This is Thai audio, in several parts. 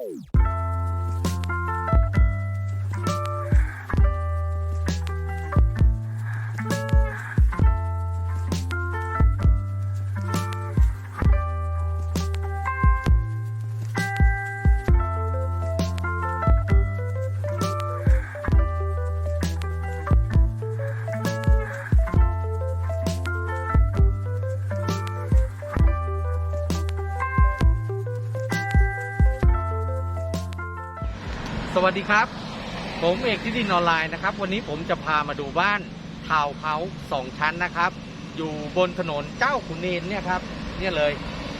Oh! สวัสดีครับ ผมเอกที่ดินออนไลน์นะครับ วันนี้ผมจะพามาดูบ้านทาวเฮาส์สองชั้นนะครับ อยู่บนถนนเจ้าขุนเนนเนี่ยครับ เนี่ยเลย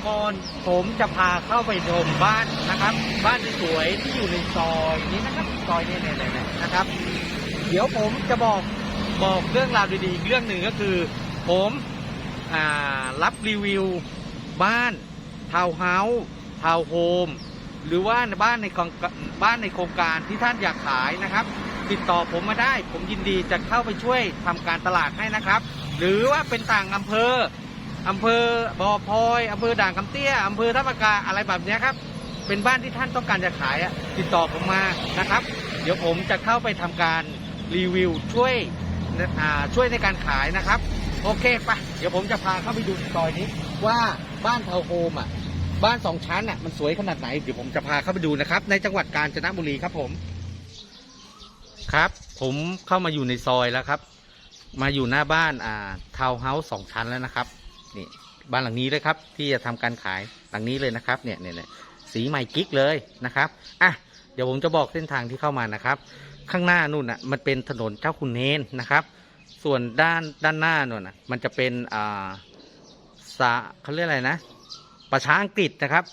ก่อนผมจะพาเข้าไปชมบ้านนะครับ บ้านสวยที่อยู่ในซอยนี้นะครับซอยนี้เนี่ยๆๆนะครับ เดี๋ยวผมจะบอกบอกเรื่องราวดีๆเรื่องหนึ่งก็คือ ผมอ่ารับรีวิวบ้านทาวเฮาส์ทาวโฮมหรือว่าบ้านในครง บ้านในโครงการที่ท่านอยากขายนะครับ ติดต่อผมมาได้ ผมยินดีจะเข้าไปช่วยทำการตลาดให้นะครับ หรือว่าเป็นต่างอำเภออำเภอบ่อพลอยอำเภอด่านคำเตี้ยอำเภอท่ามกาอะไรแบบนี้ครับ เป็นบ้านที่ท่านต้องการจะขายติดต่อผมมานะครับ เดี๋ยวผมจะเข้าไปทำการรีวิวช่วยช่วยในการขายนะครับ โอเคไปเดี๋ยวผมจะพาเข้าไปดูซอยนี้ว่าบ้านทาวน์โฮมอะ บ้านสองชั้นอะมันสวยขนาดไหนเดี๋ยวผมจะพาเข้าไปดูนะครับ ในจังหวัดกาญจนบุรีครับผม ครับ ผมเข้ามาอยู่ในซอยแล้วครับ มาอยู่หน้าบ้านอ่าทาวน์เฮาส์สองชั้นแล้วนะครับนี่บ้านหลังนี้เลยครับ ที่จะทำการขายหลังนี้เลยนะครับเนี่ยเนี่ยเนี่ยสีใหม่กิ๊กเลยนะครับอะเดี๋ยวผมจะบอกเส้นทางที่เข้ามานะครับ ข้างหน้านู่นอะมันเป็นถนนเจ้าคุณเนนนะครับ ส่วนด้านด้านหน้านู่นน่ะมันจะเป็นอ่าสาเขาเรียกอะไรนะ ประชาอังกฤษนะครับ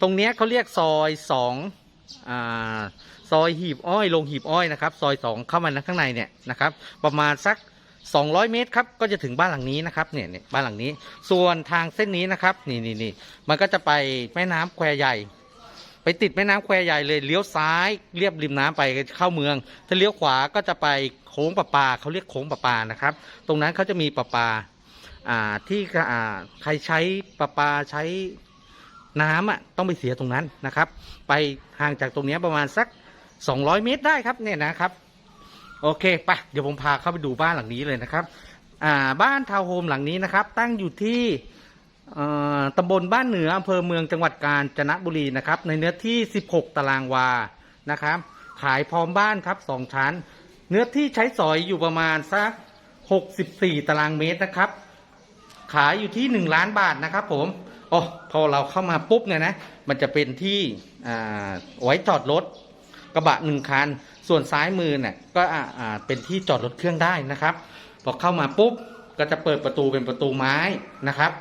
ตรงนี้เขาเรียกซอยสองอซอยหีบอ้อยลงหีบอ้อยนะครับ ซอยสองเข้ามาข้างในเนี่ยนะครับ ประมาณสัก 200 เมตรครับก็จะถึงบ้านหลังนี้นะครับเนี่ยเนี่ยบ้านหลังนี้ ส่วนทางเส้นนี้นะครับนี่นี่นี่มันก็จะไปแม่น้ำแควใหญ่ ไปติดแม่น้ำแควใหญ่เลยเลี้ยวซ้ายเรียบริมน้ำไปเข้าเมือง ถ้าเลี้ยวขวาก็จะไปโค้งประปาเขาเรียกโค้งประปานะครับ ตรงนั้นเขาจะมีประปา อ่าที่อ่าใครใช้ประปาใช้น้ำอะต้องไปเสียตรงนั้นนะครับ ไปห่างจากตรงนี้ประมาณสัก 200 เมตรได้ครับเนี่ยนะครับโอเคไปเดี๋ยวผมพาเข้าไปดูบ้านหลังนี้เลยนะครับอ่าบ้านทาวน์โฮมหลังนี้นะครับ ตั้งอยู่ที่ตำบลบ้านเหนืออำเภอเมืองจังหวัดกาญจนบุรีนะครับ ในเนื้อที่ 16 ตารางวานะครับ ขายพร้อมบ้านครับสองชั้น เนื้อที่ใช้สอยอยู่ประมาณสัก 64 ตารางเมตรนะครับ ขายอยู่ที่ 1 ล้านบาทนะครับผมโอ้พอเราเข้ามาปุ๊บเนี่ยนะ มันจะเป็นที่อ่าไว้จอดรถกระบะหนึ่งคัน ส่วนซ้ายมือเนี่ยก็อ่าเป็นที่จอดรถเครื่องได้นะครับ พอเข้ามาปุ๊บก็จะเปิดประตูเป็นประตูไม้นะครับ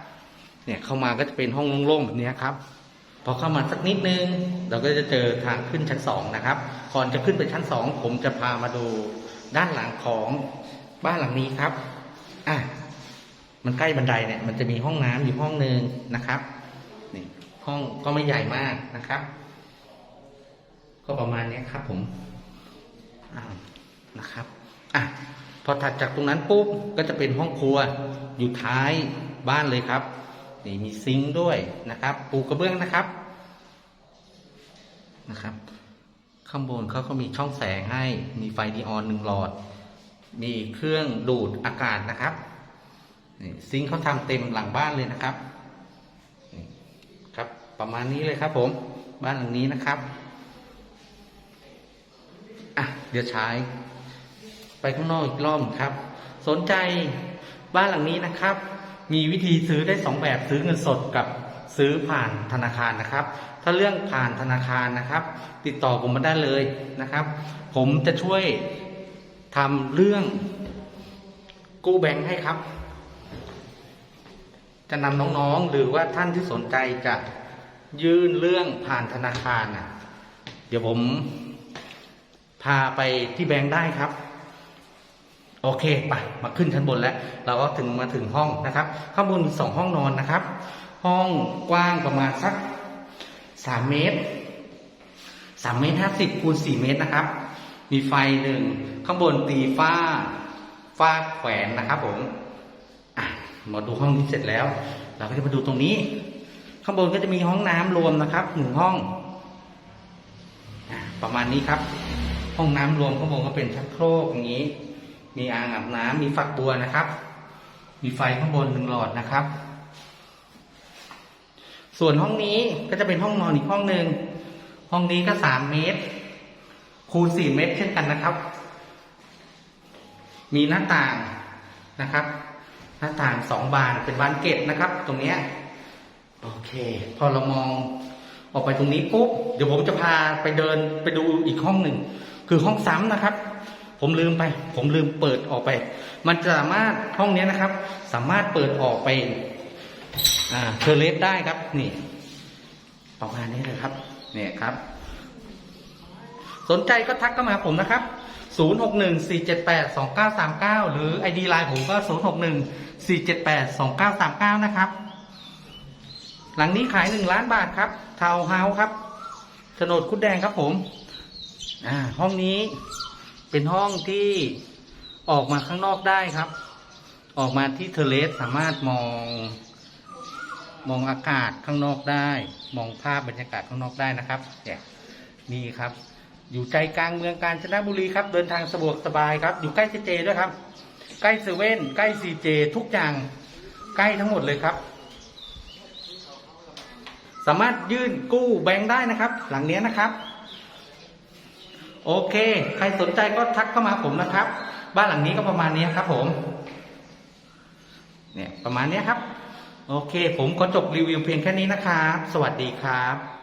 เนี่ยเข้ามาก็จะเป็นห้องโล่งๆแบบนี้ครับ พอเข้ามาสักนิดนึง เราก็จะเจอทางขึ้นชั้นสองนะครับ ก่อนจะขึ้นไปชั้นสองผมจะพามาดูด้านหลังของบ้านหลังนี้ครับ อะ มันใกล้บันไดเนี่ยมันจะมีห้องน้ำอยู่ห้องหนึ่งนะครับนี่ห้องก็ไม่ใหญ่มากนะครับ ก็ประมาณนี้ครับ ผมนะครับอะพอถัดจากตรงนั้นปุ๊บก็จะเป็นห้องครัวอยู่ท้ายบ้านเลยครับนี่มีซิงค์ด้วยนะครับ ปูกระเบื้องนะครับนะครับ ข้างบนเขาก็มีช่องแสงให้มีไฟดีออนหนึ่งหลอด มีเครื่องดูดอากาศนะครับ นี่ซิงเขาทำเต็มหลังบ้านเลยนะครับนี่ครับประมาณนี้เลยครับ ผม บ้านหลังนี้นะครับอะเดี๋ยวใช้ไปข้างนอกอีกรอบครับ สนใจบ้านหลังนี้นะครับ มีวิธีซื้อได้สองแบบซื้อเงินสดกับซื้อผ่านธนาคารนะครับ ถ้าเรื่องผ่านธนาคารนะครับ ติดต่อผมมาได้เลยนะครับ ผมจะช่วยทำเรื่องกู้แบงค์ให้ครับ จะนำน้องๆ หรือว่าท่านที่สนใจจะยื่นเรื่องผ่านธนาคารน่ะ เดี๋ยวผมพาไปที่แบงค์ได้ครับ โอเคไปมาขึ้นชั้นบนแล้ว เราก็ถึงมาถึงห้องนะครับ ข้างบนมีสองห้องนอนนะครับ ห้องกว้างประมาณสักสามเมตรสามเมตรห้าสิบคูณสี่เมตรนะครับ มีไฟหนึ่งข้างบนตีฟ้าฟ้าแขวนนะครับผมอะ มาดูห้องนี้เสร็จแล้ว เราก็จะมาดูตรงนี้ ข้างบนก็จะมีห้องน้ำรวมนะครับหนึ่งห้องประมาณนี้ครับ ห้องน้ำรวมข้างบนก็เป็นชักโครกอย่างนี้ มีอ่างอาบน้ำมีฝักบัวนะครับ มีไฟข้างบนหนึ่งหลอดนะครับ ส่วนห้องนี้ก็จะเป็นห้องนอนอีกห้องหนึ่งห้องนี้ก็สามเมตร คูณสี่เมตรเช่นกันนะครับ มีหน้าต่างนะครับ หน้าต่างสองบานเป็นบานเกตนะครับ ตรงเนี้ยโอเค พอเรามองออกไปตรงนี้ปุ๊บเดี๋ยวผมจะพาไปเดินไปดูอีกห้องหนึ่งคือห้องซ้ำนะครับ ผมลืมไป ผมลืมเปิดออกไป มันจะสามารถห้องนี้นะครับ สามารถเปิดออกไปอ่าเทเลสได้ครับ นี่ประมาณนี้เลยครับ เนี่ยครับ สนใจก็ทักเข้ามาผมนะครับ 0614782939 หรือ ID ไลน์ผมก็ 0614782939 นะครับ หลังนี้ขาย 1 ล้านบาทครับ ทาวเฮาส์ครับโฉนดคุดแดงครับผม อ่า ห้องนี้เป็นห้องที่ออกมาข้างนอกได้ครับ ออกมาที่เทเลสสามารถมองมองอากาศข้างนอกได้ มองภาพบรรยากาศข้างนอกได้นะครับเนี่ยนี่ครับ อยู่ใจกลางเมืองกาญจนบุรีครับ เดินทางสะดวกสบายครับ อยู่ใกล้เจเจด้วยครับ ใกล้เซเว่นใกล้ซีเจทุกอย่างใกล้ทั้งหมดเลยครับ สามารถยื่นกู้แบงค์ได้นะครับ หลังเนี้ยนะครับ โอเค ใครสนใจก็ทักเข้ามาผมนะครับ บ้านหลังนี้ก็ประมาณนี้ครับ ผม เนี่ยประมาณนี้ครับ โอเค ผมก็จบรีวิวเพียงแค่นี้นะครับ สวัสดีครับ